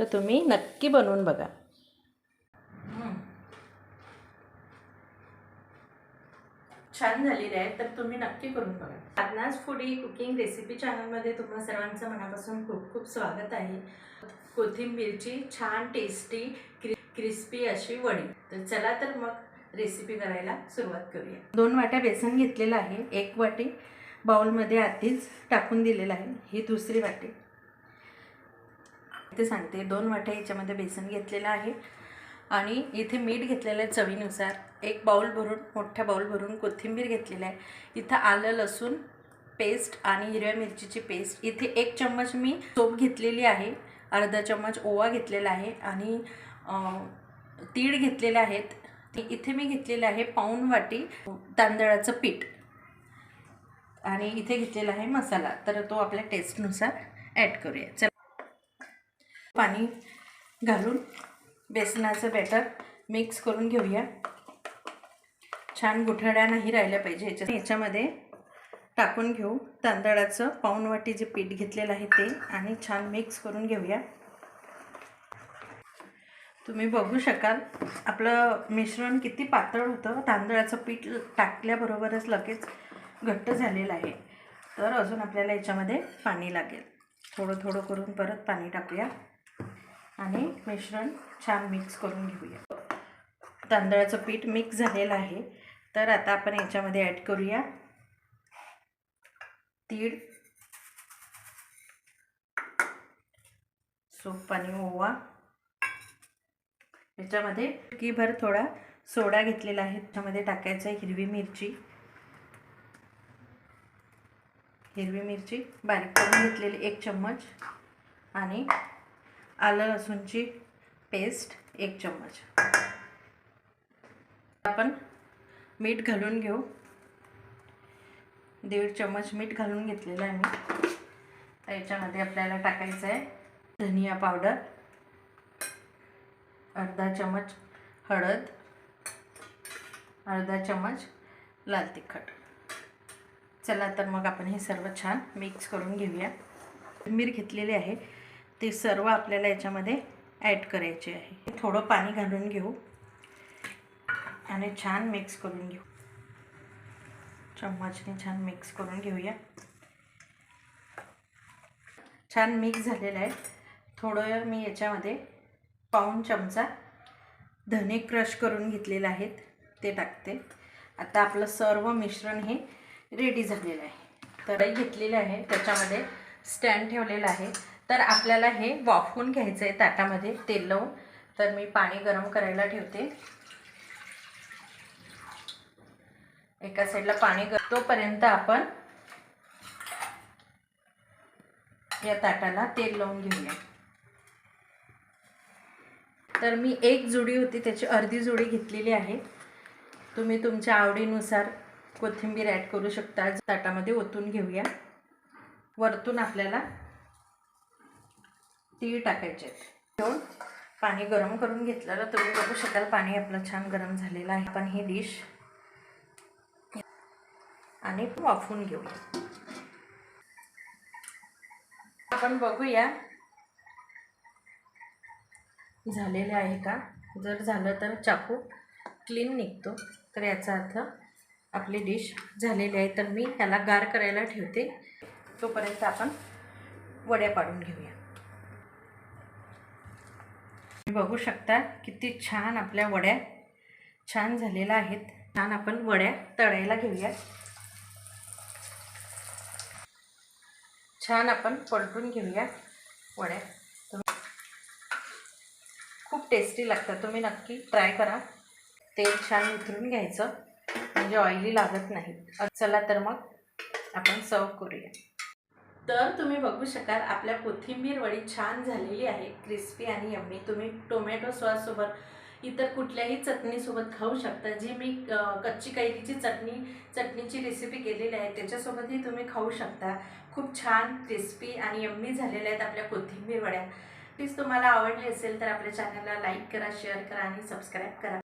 तर तुम्ही नक्की बनवून बघा. छान झालेली आहे तर तुम्ही नक्की करून बघा. साधनाज फूडी कुकिंग रेसिपी चॅनलमध्ये तुम्हा सर्वांचं मनापासून खूप खूप स्वागत आहे. कोथिंबीरची छान टेस्टी क्रि क्रिस्पी अशी वडी. तर चला तर मग रेसिपी करायला सुरुवात करूया. दोन वाट्या बेसन घेतलेलं आहे एक वाटी बाउलमध्ये आधीच टाकून दिलेलं आहे ही दुसरी वाटी. ते सांगते. दोन वाट्या याच्यामध्ये बेसन घेतलेलं आहे आणि इथे मीठ घेतलेलं आहे चवीनुसार. एक बाऊल भरून मोठ्या बाऊल भरून कोथिंबीर घेतलेलं आहे. इथं आलं लसूण पेस्ट आणि हिरव्या मिरचीची पेस्ट. इथे एक चम्मच मी सोप घेतलेली आहे. अर्धा चम्मच ओवा घेतलेला आहे आणि तीळ घेतलेले आहेत. इथे मी घेतलेलं आहे पाऊण वाटी तांदळाचं पीठ. आणि इथे घेतलेला आहे मसाला. तर तो आपल्या टेस्टनुसार ॲड करूया. चला. पाणी घालून बेसनाचं बॅटर मिक्स करून घेऊया. छान गुठळ्या नाही राहिल्या पाहिजे. ह्याच्या याच्यामध्ये टाकून घेऊ. तांदळाचं पाऊण वाटी जे पीठ घेतलेलं आहे ते आणि छान मिक्स करून घेऊया. तुम्ही बघू शकाल आपलं मिश्रण किती पातळ होतं. तांदळाचं पीठ टाकल्याबरोबरच लगेच घट्ट झालेलं आहे. तर अजून आपल्याला याच्यामध्ये पाणी लागेल. थोडं थोडं करून परत पाणी टाकूया. आणि मिश्रण छान मिक्स करून घेऊया. तांदळाचं पीठ मिक्स झालेलं आहे. तर आता आपण याच्यामध्ये ॲड करूया तीळ सूप आणि ओवा. याच्यामध्ये भर थोडा सोडा घेतलेला आहे. त्याच्यामध्ये टाकायचं आहे हिरवी मिरची. हिरवी मिरची बारीक करून घेतलेली एक चम्मच आणि आलं लसूणची पेस्ट एक चम्मच. आपण मीठ घालून घेऊ. दीड चम्मच मीठ घालून घेतलेलं आहे मी. तर याच्यामध्ये आपल्याला टाकायचं आहे धनिया पावडर अर्धा चम्मच हळद अर्धा चम्मच लाल तिखट. चला तर मग आपण हे सर्व छान मिक्स करून घेऊया. मीर घेतलेली आहे. ते सर्व आपल्याला याच्यामध्ये ॲड करायचे आहे. थोडं पाणी घालून घेऊ आणि छान मिक्स करून घेऊ. चम्मचने छान मिक्स करून घेऊया. छान मिक्स झालेलं आहे. थोडं मी याच्यामध्ये पाऊण चमचा धने क्रश करून घेतलेले आहेत. ते टाकते. आता आपलं सर्व मिश्रण हे रेडी झालेलं आहे. कढई घेतलेली आहे. त्याच्यामध्ये स्टँड ठेवलेलं आहे. तर आपल्याला हे वाफवून घ्यायचं आहे ताटामध्ये तेल लावून. तर मी पाणी गरम करायला ठेवते. एका साईडला पाणी ग तोपर्यंत आपण या ताटाला तेल लावून घेऊया. तर मी एक जुडी होती त्याची अर्धी जुडी घेतलेली आहे. तुम्ही तुमच्या आवडीनुसार कोथिंबीर ॲड करू शकता. ताटामध्ये ओतून घेऊया. वरतून आपल्याला तीळ टाकायचे आहेत. घेऊन पाणी गरम करून घेतलेलं तुम्ही बघू शकाल पाणी आपलं छान गरम झालेलं आहे. आपण ही डिश आणि वाफवून घेऊया. आपण बघूया. झालेले आहे का? जर झालं तर चाकू क्लीन निघतो. तर याचा अर्थ आपली डिश झालेली आहे. तर मी त्याला गार करायला ठेवते. तोपर्यंत आपण वड्या पाडून घेऊया. बघू शकता किती छान आपल्या वड्या छान झालेल्या आहेत. छान आपण वड्या तळायला घेऊया छान आपण पलटून घेऊया वड्या. तुम्ही खूप टेस्टी लागतात. तुम्ही नक्की ट्राय करा. तेल छान उतरून घ्यायचं. म्हणजे ऑइली लागत नाही. चला तर मग आपण सर्व करूया. तर तुम्ही बघू शकाल आपल्या कोथिंबीर वडी छान झालेली आहे क्रिस्पी आणि यम्मी तुम्ही टोमॅटो सॉससोबत इतर कुठल्याही चटणीसोबत खाऊ शकता. जी मी कच्ची कैरीची चटणी चटणीची रेसिपी केलेली आहे त्याच्यासोबतही तुम्ही खाऊ शकता. खूप छान क्रिस्पी आणि यम्मी झालेल्या आहेत आपल्या कोथिंबीर वड्या. प्लीज तुम्हाला आवडली असेल तर आपल्या चॅनलला लाईक करा शेअर करा आणि सबस्क्राईब करा.